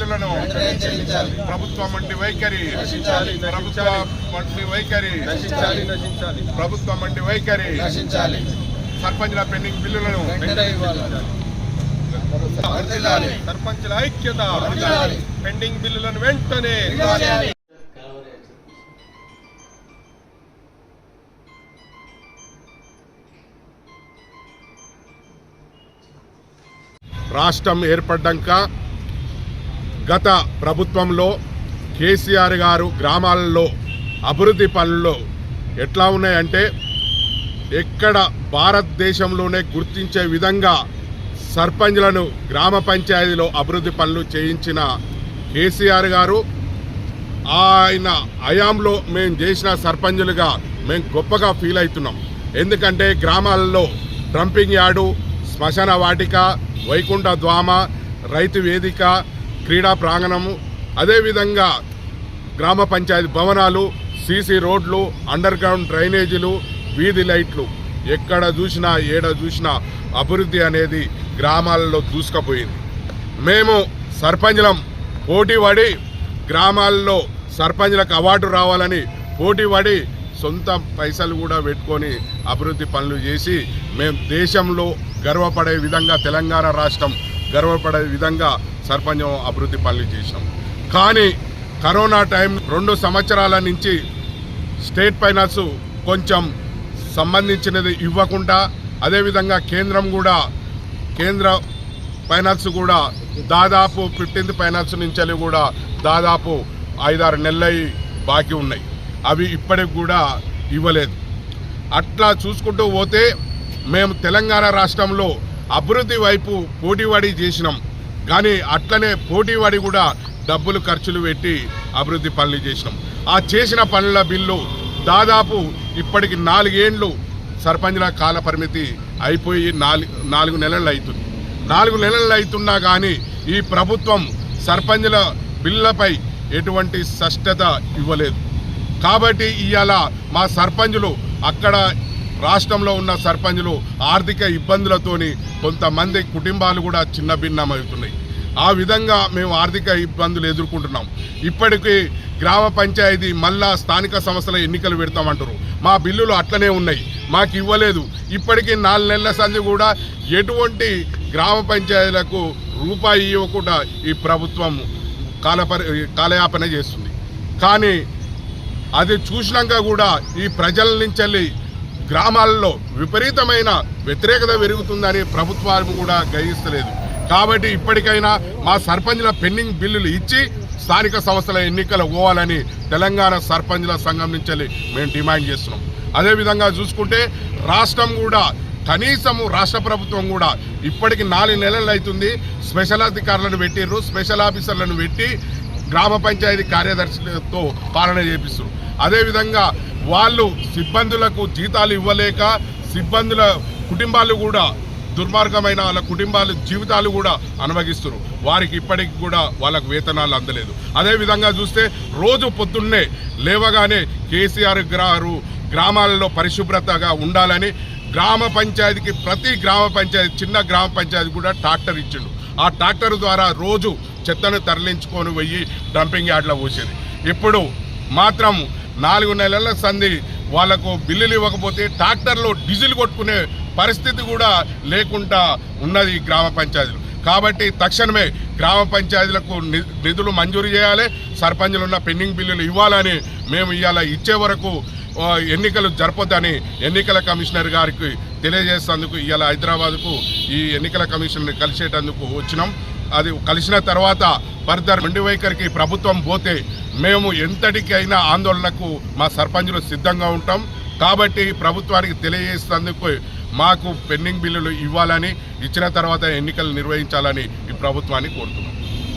బిల్లులను ప్రభుత్వం వంటి వైఖరి ప్రభుత్వం. వంటి వైఖరి ప్రభుత్వం వంటి వైఖరి సర్పంచ్ల పెండింగ్ బిల్లులను. సర్పంచుల ఐక్యత. పెండింగ్ బిల్లులను వెంటనే. రాష్ట్రం ఏర్పడ్డాక గత ప్రభుత్వంలో కేసీఆర్ గారు గ్రామాలలో అభివృద్ధి పనుల్లో ఎట్లా ఉన్నాయంటే ఎక్కడ భారతదేశంలోనే గుర్తించే విధంగా సర్పంచ్లను గ్రామ పంచాయతీలో అభివృద్ధి పనులు చేయించిన కేసీఆర్ గారు ఆయన హయాంలో మేము చేసిన సర్పంచులుగా మేము గొప్పగా ఫీల్ అవుతున్నాం. ఎందుకంటే గ్రామాలలో డంపింగ్ యార్డు శ్మశాన వాటిక వైకుంఠ ద్వామ రైతు వేదిక క్రీడా ప్రాంగణము అదేవిధంగా గ్రామ పంచాయతీ భవనాలు సీసీ రోడ్లు అండర్ గ్రౌండ్ డ్రైనేజీలు వీధి లైట్లు. ఎక్కడ చూసినా ఏడ చూసినా అభివృద్ధి అనేది గ్రామాలలో దూసుకుపోయింది. మేము సర్పంచులం పోటీ పడి గ్రామాల్లో సర్పంచ్లకు అవార్డు రావాలని పోటీ పడి సొంత పైసలు కూడా పెట్టుకొని అభివృద్ధి పనులు చేసి మేము దేశంలో గర్వపడే విధంగా తెలంగాణ రాష్ట్రం గర్వపడే విధంగా సర్పంచం అభివృద్ధి పనులు చేసినాం కానీ కరోనా టైం రెండు సంవత్సరాల నుంచి స్టేట్ ఫైనాన్స్ కొంచెం సంబంధించినది ఇవ్వకుండా అదేవిధంగా కేంద్రం కూడా కేంద్ర ఫైనాన్స్ కూడా దాదాపు ఫిఫ్టీన్త్ ఫైనాన్స్ నుంచి కూడా దాదాపు ఐదారు నెలలై బాకీ ఉన్నాయి. అవి ఇప్పటికి కూడా ఇవ్వలేదు. అట్లా చూసుకుంటూ పోతే మేము తెలంగాణ రాష్ట్రంలో అభివృద్ధి వైపు పోటీపడి చేసినాం. కానీ అట్లనే పోటీపడి కూడా డబ్బులు ఖర్చులు పెట్టి అభివృద్ధి పనులు చేసినాం. ఆ చేసిన పనుల బిల్లు దాదాపు ఇప్పటికి నాలుగేండ్లు సర్పంచ్ల కాల పరిమితి అయిపోయి నాలుగు నాలుగు నెలలు అవుతుంది నాలుగు నెలలు అవుతున్నా కానీ ఈ ప్రభుత్వం సర్పంచ్ల బిల్లపై ఎటువంటి స్పష్టత ఇవ్వలేదు. కాబట్టి ఇవాళ మా సర్పంచులు అక్కడ రాష్ట్రంలో ఉన్న సర్పంచులు ఆర్థిక ఇబ్బందులతోని కొంతమంది కుటుంబాలు కూడా చిన్న భిన్నమవుతున్నాయి ఆ విధంగా మేము ఆర్థిక ఇబ్బందులు ఎదుర్కొంటున్నాం. ఇప్పటికీ గ్రామ పంచాయతీ మళ్ళా స్థానిక సంస్థల ఎన్నికలు పెడతామంటారు. మా బిల్లులు అట్లనే ఉన్నాయి. మాకు ఇవ్వలేదు. ఇప్పటికీ నాలుగు నెలల సంధి కూడా ఎటువంటి గ్రామ పంచాయతీలకు రూపాయి ఇవ్వకుండా ఈ ప్రభుత్వం కాలపరి కాలయాపన చేస్తుంది. కానీ అది చూసినాక కూడా ఈ ప్రజల నుంచి గ్రామాల్లో విపరీతమైన వ్యతిరేకత పెరుగుతుందని ప్రభుత్వాలు కూడా గ్రహిస్తలేదు. కాబట్టి ఇప్పటికైనా మా సర్పంచ్ల పెండింగ్ బిల్లులు ఇచ్చి స్థానిక సంస్థల ఎన్నికలు పోవాలని తెలంగాణ సర్పంచ్ల సంఘం నుంచి మేము డిమాండ్ చేస్తున్నాం. అదేవిధంగా చూసుకుంటే రాష్ట్రం కూడా కనీసము రాష్ట్ర ప్రభుత్వం కూడా ఇప్పటికి నాలుగు నెలలు అవుతుంది. స్పెషల్ అధికారులను పెట్టిర్రు స్పెషల్ ఆఫీసర్లను పెట్టి గ్రామ పంచాయతీ కార్యదర్శులతో పాలన చేపిస్తారు అదేవిధంగా వాళ్ళు సిబ్బందులకు జీతాలు ఇవ్వలేక సిబ్బందుల కుటుంబాలు కూడా దుర్మార్గమైన వాళ్ళ కుటుంబాలు జీవితాలు కూడా అనుభవిస్తున్నారు. వారికి ఇప్పటికి కూడా వాళ్ళకు వేతనాలు అందలేదు. అదేవిధంగా చూస్తే రోజు పొద్దున్నే లేవగానే కేసీఆర్ గారు గ్రామాలలో పరిశుభ్రతగా ఉండాలని గ్రామ పంచాయతీకి ప్రతి గ్రామ పంచాయతీ చిన్న గ్రామ పంచాయతీ కూడా ట్రాక్టర్ ఇచ్చిండు. ఆ ట్రాక్టర్ ద్వారా రోజు చెత్తను తరలించుకొని పోయి డంపింగ్ యార్డ్లో పోసేది. ఇప్పుడు మాత్రం నాలుగు నెలల సంధి. వాళ్ళకు బిల్లులు ఇవ్వకపోతే ట్రాక్టర్లో డీజిల్ కొట్టుకునే పరిస్థితి కూడా లేకుండా ఉన్నది ఈ గ్రామ పంచాయతీలు. కాబట్టి తక్షణమే గ్రామ పంచాయతీలకు ని- నిధులు మంజూరు చేయాలి. సర్పంచులు ఉన్న పెండింగ్ బిల్లులు ఇవ్వాలని మేము ఇవాళ ఇచ్చే వరకు ఎన్నికలు జరపొద్దని ఎన్నికల కమిషనర్ గారికి తెలియజేసేందుకు ఇవాళ హైదరాబాద్కు ఈ ఎన్నికల కమిషన్ని కలిసేటందుకు వచ్చినాం. అది కలిసిన తర్వాత ఫర్దర్ మండి వైఖరికి ప్రభుత్వం పోతే మేము ఎంతటికైనా ఆందోళనకు మా సర్పంచులు సిద్ధంగా ఉంటాం. కాబట్టి ప్రభుత్వానికి తెలియజేసేందుకు మాకు పెండింగ్ బిల్లులు ఇవ్వాలని ఇచ్చిన తర్వాత ఎన్నికలు నిర్వహించాలని ఈ ప్రభుత్వాన్ని కోరుతున్నాం.